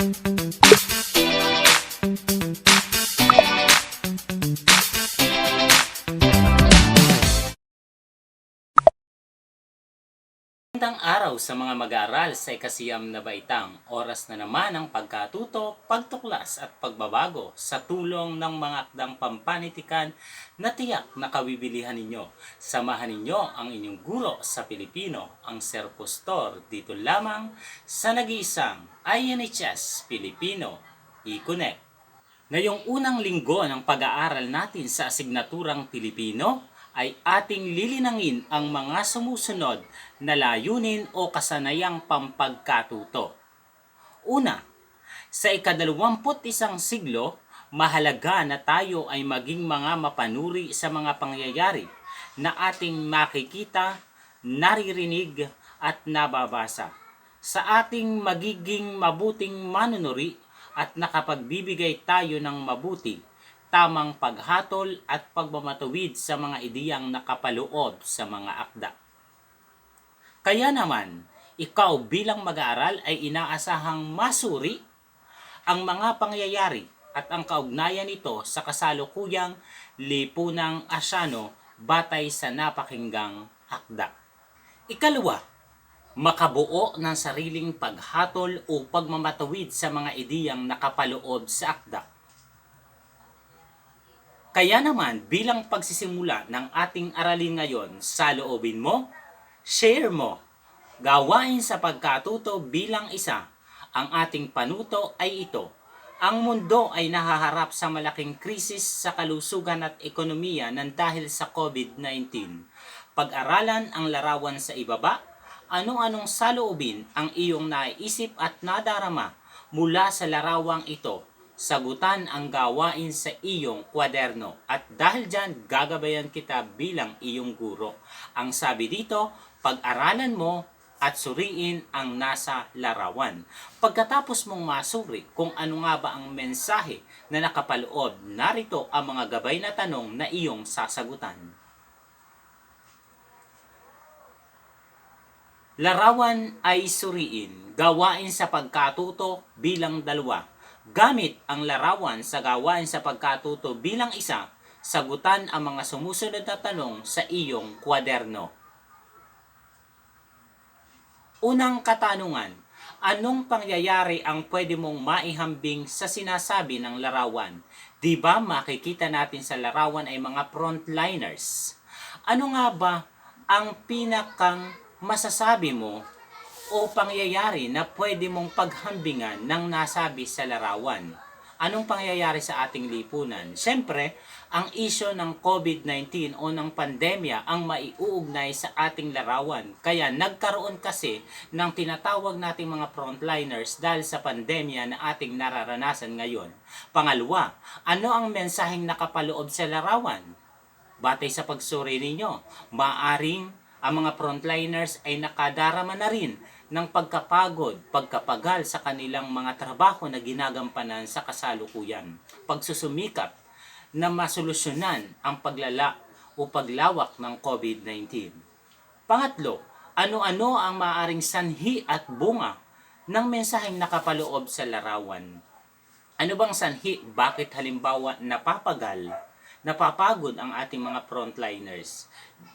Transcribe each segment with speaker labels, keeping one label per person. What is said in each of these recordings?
Speaker 1: Thank you. Magandang araw sa mga mag-aaral sa ikasiyam na baitang. Oras na naman ang pagkatuto, pagtuklas at pagbabago sa tulong ng mga akdang pampanitikan na tiyak na kawibilihan ninyo. Samahan ninyo ang inyong guro sa Pilipino, ang Sir Postor, dito lamang sa nag-iisang INHS Filipino e-connect. Ngayong unang linggo ng pag-aaral natin sa asignaturang Pilipino ay ating lilinangin ang mga sumusunod na layunin o kasanayang pampagkatuto. Una, sa ikadalawamput isang siglo, mahalaga na tayo ay maging mga mapanuri sa mga pangyayari na ating makikita, naririnig at nababasa. Sa ating magiging mabuting manunuri at nakapagbibigay tayo ng mabuti, tamang paghatol at pagmamatawid sa mga ideyang nakapaloob sa mga akda. Kaya naman, ikaw bilang mag-aaral ay inaasahang masuri ang mga pangyayari at ang kaugnayan nito sa kasalukuyang lipunang asyano batay sa napakinggang akda. Ikalawa, makabuo ng sariling paghatol o pagmamatawid sa mga ideyang nakapaloob sa akda. Kaya naman, bilang pagsisimula ng ating aralin ngayon, sa loobin mo, share mo, gawain sa pagkatuto bilang isa. Ang ating panuto ay ito. Ang mundo ay nahaharap sa malaking krisis sa kalusugan at ekonomiya ng dahil sa COVID-19. Pag-aralan ang larawan sa ibaba, ano-anong saloobin ang iyong naisip at nadarama mula sa larawang ito sagutan ang gawain sa iyong kwaderno at dahil dyan gagabayan kita bilang iyong guro. Ang sabi dito, pag-aralan mo at suriin ang nasa larawan. Pagkatapos mong masuri kung ano nga ba ang mensahe na nakapaloob, narito ang mga gabay na tanong na iyong sasagutan. Larawan ay suriin, gawain sa pagkatuto bilang dalawa Gamit ang larawan sa gawain sa pagkatuto bilang isa, sagutan ang mga sumusunod na tanong sa iyong kwaderno. Unang katanungan, anong pangyayari ang pwede mong maihambing sa sinasabi ng larawan? Di ba makikita natin sa larawan ay mga frontliners? Ano nga ba ang pinakang masasabi mo o pangyayari na pwede mong paghambingan ng nasabi sa larawan? Anong pangyayari sa ating lipunan? Siyempre, ang isyo ng COVID-19 o ng pandemya ang maiuugnay sa ating larawan. Kaya nagkaroon kasi ng tinatawag nating mga frontliners dahil sa pandemya na ating nararanasan ngayon. Pangalawa, ano ang mensaheng nakapaloob sa larawan? Batay sa pagsuri ninyo, maaring ang mga frontliners ay nakadarama na rin ng pagkapagod, pagkapagal sa kanilang mga trabaho na ginagampanan sa kasalukuyan. Pagsusumikap na masolusyonan ang paglala o paglawak ng COVID-19. Pangatlo, ano-ano ang maaaring sanhi at bunga ng mensaheng nakapaloob sa larawan? Ano bang sanhi? Bakit halimbawa napapagal, napapagod ang ating mga frontliners?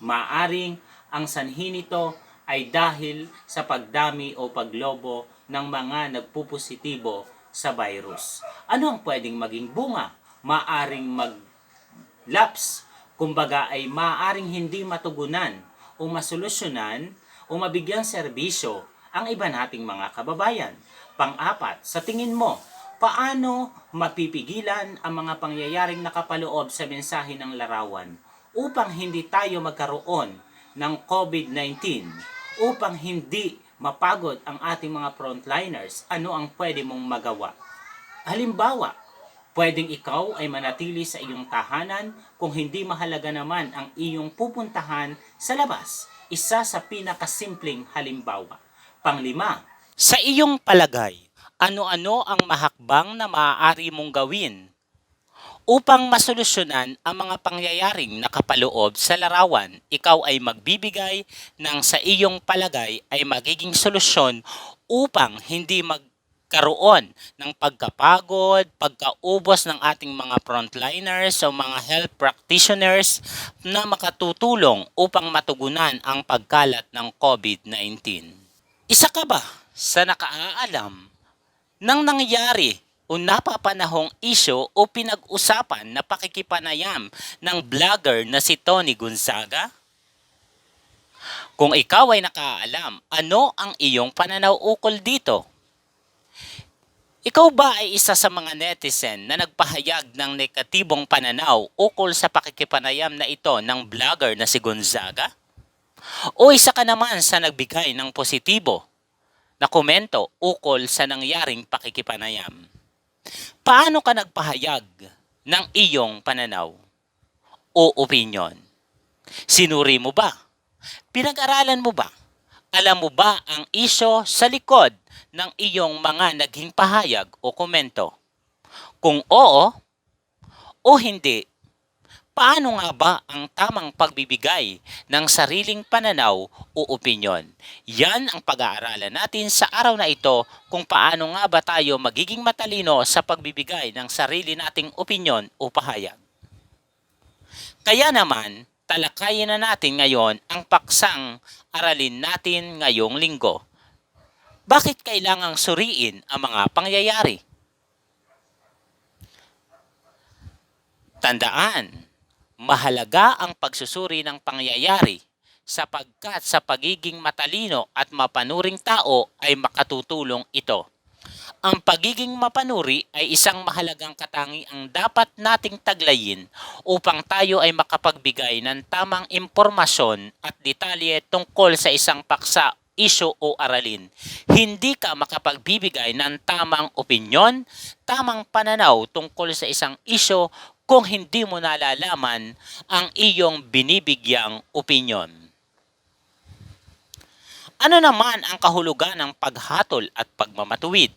Speaker 1: Maaring ang sanhi nito ay dahil sa pagdami o paglobo ng mga nagpupositibo sa virus. Ano ang pwedeng maging bunga? Maaring mag-lapse, kumbaga ay maaring hindi matugunan o masolusyonan o mabigyang serbisyo ang iba nating mga kababayan. Pang-apat, sa tingin mo, paano mapipigilan ang mga pangyayaring nakapaloob sa mensahe ng larawan upang hindi tayo magkaroon ng COVID-19 upang hindi mapagod ang ating mga frontliners, ano ang pwede mong magawa? Halimbawa, pwedeng ikaw ay manatili sa iyong tahanan kung hindi mahalaga naman ang iyong pupuntahan sa labas. Isa sa pinakasimpleng halimbawa. Panglima, sa iyong palagay, ano-ano ang mahakbang na maaari mong gawin Upang masolusyonan ang mga pangyayaring nakapaloob sa larawan, ikaw ay magbibigay ng sa iyong palagay ay magiging solusyon upang hindi mag magkaroon ng pagkapagod, pagkaubos ng ating mga frontliners o mga health practitioners na makatutulong upang matugunan ang pagkalat ng COVID-19. Isa ka ba sa nakaalam ng nangyari o napapanahong isyo o pinag-usapan na pakikipanayam ng vlogger na si Tony Gonzaga? Kung ikaw ay nakaalam, ano ang iyong pananaw ukol dito? Ikaw ba ay isa sa mga netizen na nagpahayag ng negatibong pananaw ukol sa pakikipanayam na ito ng vlogger na si Gonzaga? O isa ka naman sa nagbigay ng positibo na komento ukol sa nangyaring pakikipanayam? Paano ka nagpahayag ng iyong pananaw o opinion? Sinuri mo ba? Pinag-aralan mo ba? Alam mo ba ang isyo sa likod ng iyong mga naging pahayag o komento? Kung oo o hindi, paano nga ba ang tamang pagbibigay ng sariling pananaw o opinyon? Yan ang pag-aaralan natin sa araw na ito kung paano nga ba tayo magiging matalino sa pagbibigay ng sarili nating opinyon o pahayag. Kaya naman, talakayin na natin ngayon ang paksang aralin natin ngayong linggo. Bakit kailangang suriin ang mga pangyayari? Tandaan, mahalaga ang pagsusuri ng pangyayari sapagkat sa pagiging matalino at mapanuring tao ay makatutulong ito. Ang pagiging mapanuri ay isang mahalagang katangiang dapat nating taglayin upang tayo ay makapagbigay ng tamang impormasyon at detalye tungkol sa isang paksa, isyo o aralin. Hindi ka makapagbibigay ng tamang opinyon, tamang pananaw tungkol sa isang isyo kung hindi mo nalalaman ang iyong binibigyang opinyon. Ano naman ang kahulugan ng paghatol at pagmamatuwid?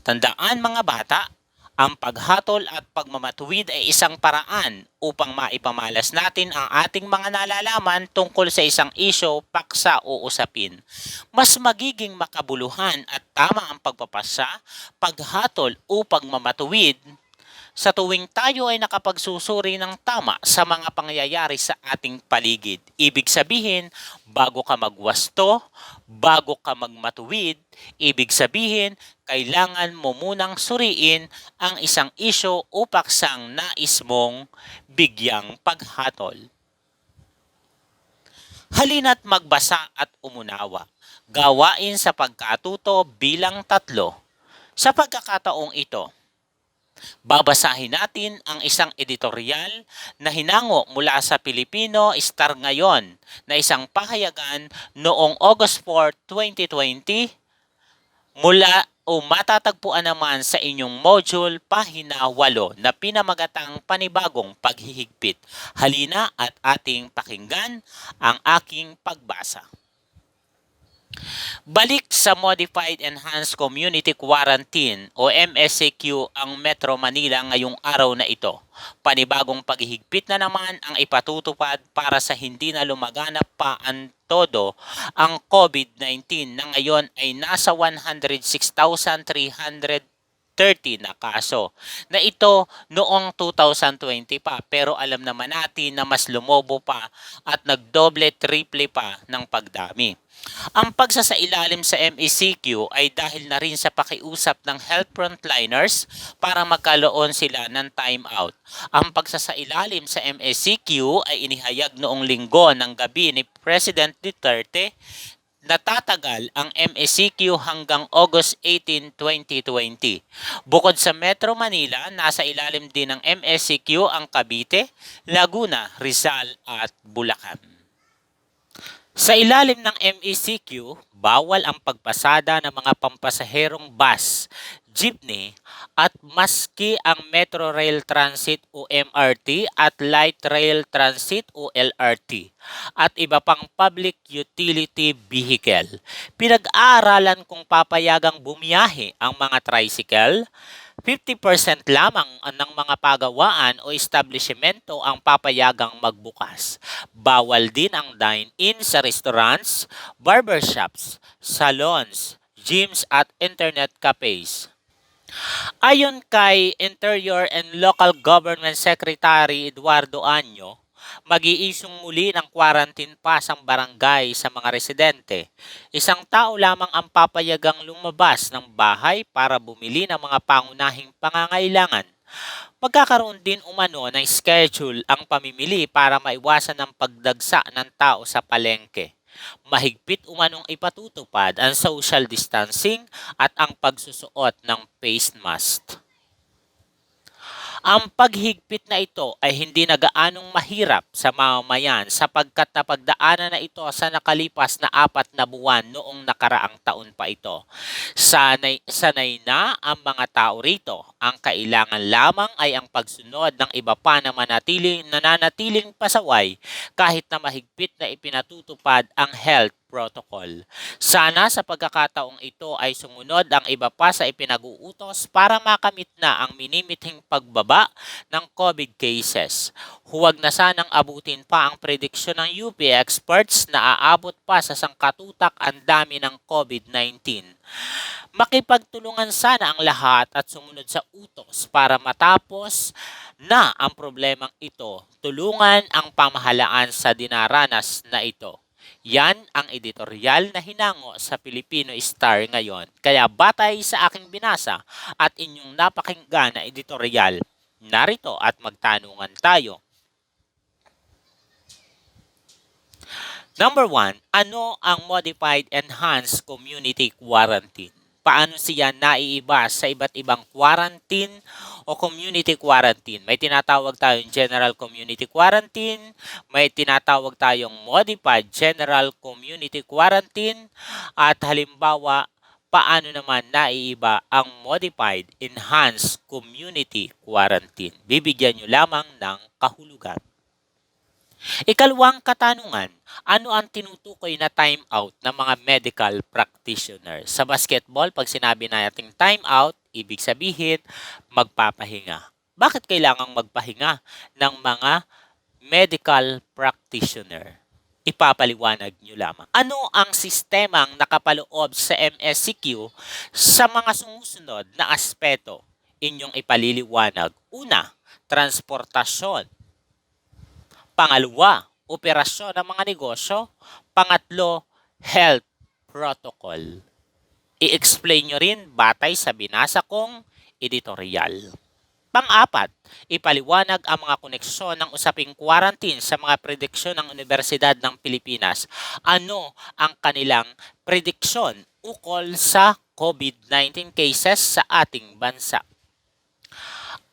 Speaker 1: Tandaan mga bata, ang paghatol at pagmamatuwid ay isang paraan upang maipamalas natin ang ating mga nalalaman tungkol sa isang isyo, paksa o usapin. Mas magiging makabuluhan at tama ang pagpapasa, paghatol o pagmamatuwid sa tuwing tayo ay nakapagsusuri ng tama sa mga pangyayari sa ating paligid. Ibig sabihin, bago ka magwasto, bago ka magmatuwid, ibig sabihin, kailangan mo munang suriin ang isang isyo o paksang nais mong bigyang paghatol. Halina't magbasa at umunawa. Gawain sa pagkatuto bilang tatlo. Sa pagkakataong ito, Babasahin natin ang isang editorial na hinango mula sa Pilipino Star ngayon na isang pahayagan noong August 4, 2020 mula o matatagpuan naman sa inyong module pahina 8 na pinamagatang panibagong paghihigpit. Halina at ating pakinggan ang aking pagbasa. Balik sa Modified Enhanced Community Quarantine o MSCQ ang Metro Manila ngayong araw na ito. Panibagong paghihigpit na naman ang ipatutupad para sa hindi na lumaganap pa ang todo ang COVID-19 na ngayon ay nasa 106,300 30 na kaso. Na ito noong 2020 pa pero alam naman natin na mas lumobo pa at nagdoble triple pa ng pagdami. Ang pagsasailalim sa MECQ ay dahil na rin sa pakiusap ng health frontliners para magkaloon sila ng time out. Ang pagsasailalim sa MECQ ay inihayag noong linggo ng gabi ni President Duterte Natatagal ang MECQ hanggang August 18, 2020. Bukod sa Metro Manila, nasa ilalim din ng MECQ ang Cavite, Laguna, Rizal at Bulacan. Sa ilalim ng MECQ, bawal ang pagpasada ng mga pampasaherong bus, jeepney at maski ang Metro Rail Transit o MRT at Light Rail Transit o LRT at iba pang public utility vehicle. Pinag-aaralan kung papayagang bumiyahe ang mga tricycle, 50% lamang ng mga pagawaan o establishmento ang papayagang magbukas. Bawal din ang dine-in sa restaurants, barbershops, salons, gyms at internet cafes. Ayon kay Interior and Local Government Secretary Eduardo Anyo, mag-iisong muli ng quarantine pass ang barangay sa mga residente. Isang tao lamang ang papayagang lumabas ng bahay para bumili ng mga pangunahing pangangailangan. Magkakaroon din umano ng schedule ang pamimili para maiwasan ang pagdagsa ng tao sa palengke. Mahigpit umanong ipatutupad ang social distancing at ang pagsusuot ng face mask. Ang paghigpit na ito ay hindi nagaanong mahirap sa mamamayan sapagkat napagdaanan na ito sa nakalipas na apat na buwan noong nakaraang taon pa ito. Sanay, sanay na ang mga tao rito. Ang kailangan lamang ay ang pagsunod ng iba pa na manatiling, nananatiling pasaway kahit na mahigpit na ipinatutupad ang health protocol. Sana sa pagkakataong ito ay sumunod ang iba pa sa ipinag-uutos para makamit na ang minimithing pagbaba ng COVID cases. Huwag na sanang abutin pa ang prediksyon ng UP experts na aabot pa sa sangkatutak ang dami ng COVID-19. Makipagtulungan sana ang lahat at sumunod sa utos para matapos na ang problemang ito. Tulungan ang pamahalaan sa dinaranas na ito. Yan ang editorial na hinango sa Filipino Star ngayon. Kaya batay sa aking binasa at inyong napakinggan na editorial, narito at magtanungan tayo. Number one, ano ang Modified Enhanced Community Quarantine? Paano siya naiiba sa iba't ibang quarantine o community quarantine? May tinatawag tayong General Community Quarantine, may tinatawag tayong Modified General Community Quarantine, at halimbawa, paano naman naiiba ang Modified Enhanced Community Quarantine? Bibigyan nyo lamang ng kahulugan. Ikalawang katanungan, ano ang tinutukoy na time out ng mga medical practitioner? Sa basketball, pag sinabi natin time out, ibig sabihin magpapahinga. Bakit kailangang magpahinga ng mga medical practitioner? Ipapaliwanag nyo lamang. Ano ang sistemang nakapaloob sa MSCQ sa mga sumusunod na aspeto? Inyong ipaliliwanag. Una, transportasyon. Pangalawa, operasyon ng mga negosyo. Pangatlo, health protocol. I-explain nyo rin batay sa binasa kong editorial. Pang-apat, ipaliwanag ang mga koneksyon ng usaping quarantine sa mga prediksyon ng Universidad ng Pilipinas. Ano ang kanilang prediksyon ukol sa COVID-19 cases sa ating bansa?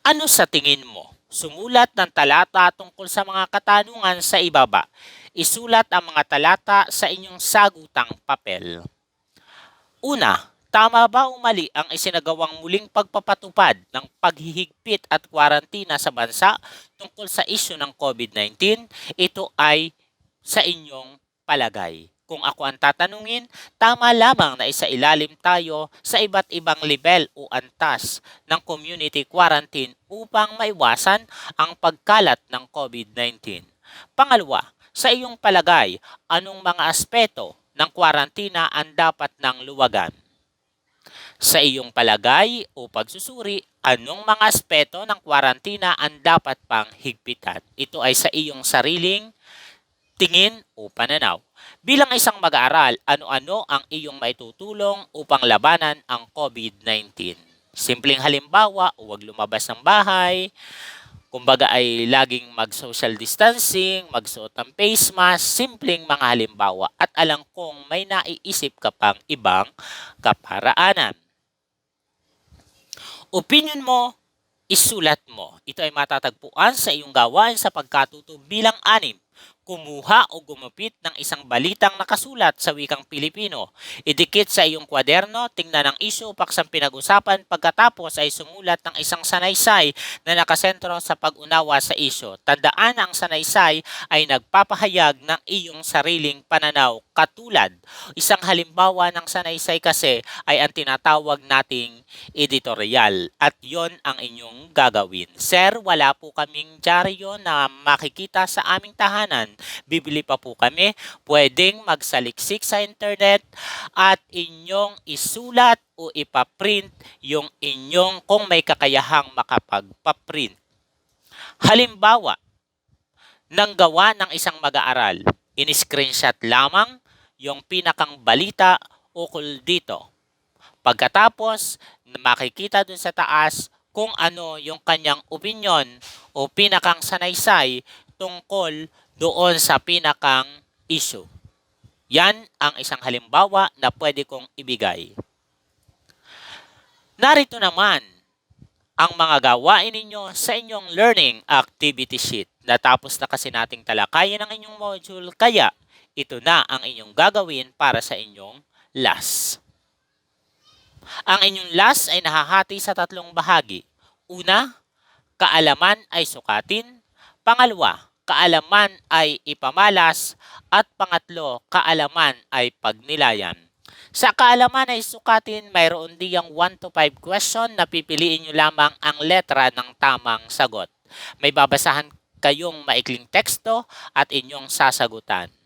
Speaker 1: Ano sa tingin mo? Sumulat ng talata tungkol sa mga katanungan sa ibaba. Isulat ang mga talata sa inyong sagutang papel. Una, tama ba o mali ang isinagawang muling pagpapatupad ng paghihigpit at kwarantina sa bansa tungkol sa isyu ng COVID-19? Ito ay sa inyong palagay. Kung ako ang tatanungin, tama lamang na isa ilalim tayo sa iba't ibang level o antas ng community quarantine upang maiwasan ang pagkalat ng COVID-19. Pangalawa, sa iyong palagay, anong mga aspeto ng kwarantina ang dapat ng luwagan? Sa iyong palagay o pagsusuri, anong mga aspeto ng kwarantina ang dapat pang higpitan? Ito ay sa iyong sariling tingin o pananaw. Bilang isang mag-aaral, ano-ano ang iyong maitutulong upang labanan ang COVID-19? Simpleng halimbawa, huwag lumabas ng bahay, kumbaga ay laging mag-social distancing, magsuot ng face mask, simpleng mga halimbawa at alam kong may naiisip ka pang ibang kaparaanan. Opinion mo, isulat mo. Ito ay matatagpuan sa iyong gawain sa pagkatuto bilang anim kumuha o gumupit ng isang balitang nakasulat sa wikang Pilipino. Idikit sa iyong kwaderno, tingnan ang isyo paksang pinag-usapan pagkatapos ay sumulat ng isang sanaysay na nakasentro sa pag-unawa sa isyo. Tandaan ang sanaysay ay nagpapahayag ng iyong sariling pananaw
Speaker 2: katulad. Isang halimbawa ng sanaysay kasi ay ang tinatawag nating editorial at yon ang inyong gagawin. Sir, wala po kaming dyaryo na makikita sa aming tahanan. Bibili pa po kami. Pwedeng magsaliksik sa internet at inyong isulat o ipaprint yung inyong kung may kakayahang makapagpaprint. Halimbawa, ng gawa ng isang mag-aaral, in-screenshot lamang yung pinakang balita ukol dito. Pagkatapos, makikita dun sa taas kung ano yung kanyang opinion o pinakang sanaysay tungkol doon sa pinakang issue. Yan ang isang halimbawa na pwede kong ibigay. Narito naman ang mga gawain ninyo sa inyong learning activity sheet. Natapos na kasi nating talakayin ang inyong module, kaya ito na ang inyong gagawin para sa inyong LAS. Ang inyong LAS ay nahahati sa tatlong bahagi. Una, kaalaman ay sukatin. Pangalawa, kaalaman ay ipamalas. At pangatlo, kaalaman ay pagnilayan. Sa kaalaman ay sukatin, mayroon diyang 1 to 5 question na pipiliin nyo lamang ang letra ng tamang sagot. May babasahan kayong maikling teksto at inyong sasagutan.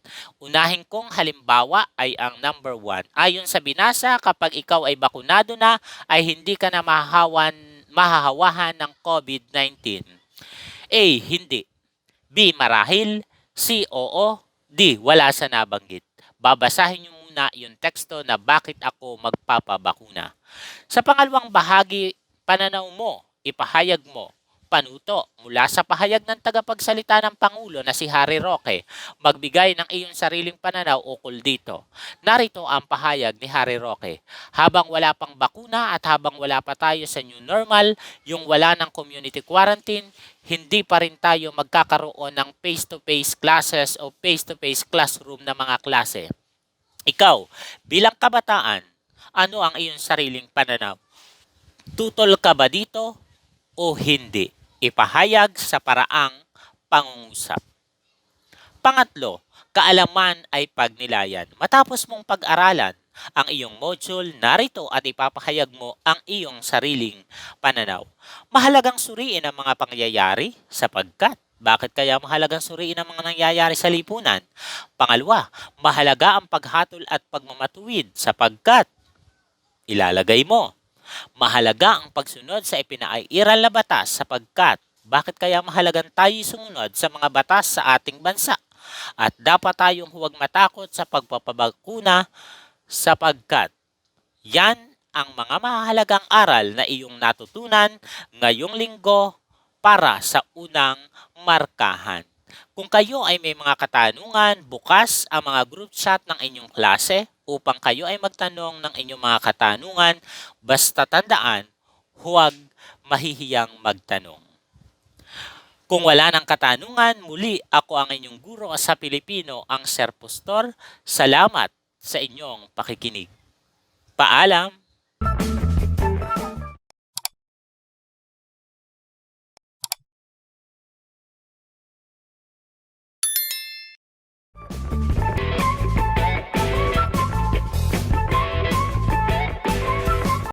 Speaker 2: Unahin kong halimbawa ay ang number 1. Ayon sa binasa, kapag ikaw ay bakunado na, ay hindi ka na mahahawan, mahahawahan ng COVID-19. A. Hindi. B. Marahil. C. Oo. D. Wala sa nabanggit. Babasahin niyo muna yung teksto na bakit ako magpapabakuna. Sa pangalawang bahagi, pananaw mo, ipahayag mo, panuto mula sa pahayag ng tagapagsalita ng Pangulo na si Harry Roque, magbigay ng iyong sariling pananaw ukol dito. Narito ang pahayag ni Harry Roque. Habang wala pang bakuna at habang wala pa tayo sa new normal, yung wala ng community quarantine, hindi pa rin tayo magkakaroon ng face-to-face classes o face-to-face classroom na mga klase. Ikaw, bilang kabataan, ano ang iyong sariling pananaw? Tutol ka ba dito o hindi? Ipahayag sa paraang pangungusap. Pangatlo, kaalaman ay pagnilayan. Matapos mong pag-aralan ang iyong module, narito at ipapahayag mo ang iyong sariling pananaw. Mahalagang suriin ang mga pangyayari sapagkat bakit kaya mahalagang suriin ang mga nangyayari sa lipunan? Pangalawa, mahalaga ang paghatol at pagmamatuwid sapagkat ilalagay mo. Mahalaga ang pagsunod sa ipinairal na batas sapagkat bakit kaya mahalagang tayo sumunod sa mga batas sa ating bansa? At dapat tayong huwag matakot sa pagpapabakuna sapagkat yan ang mga mahalagang aral na iyong natutunan ngayong linggo para sa unang markahan. Kung kayo ay may mga katanungan, bukas ang mga group chat ng inyong klase upang kayo ay magtanong ng inyong mga katanungan, basta tandaan, huwag mahihiyang magtanong. Kung wala ng katanungan, muli ako ang inyong guro sa Pilipino, ang Sir Postor. Salamat sa inyong pakikinig. Paalam!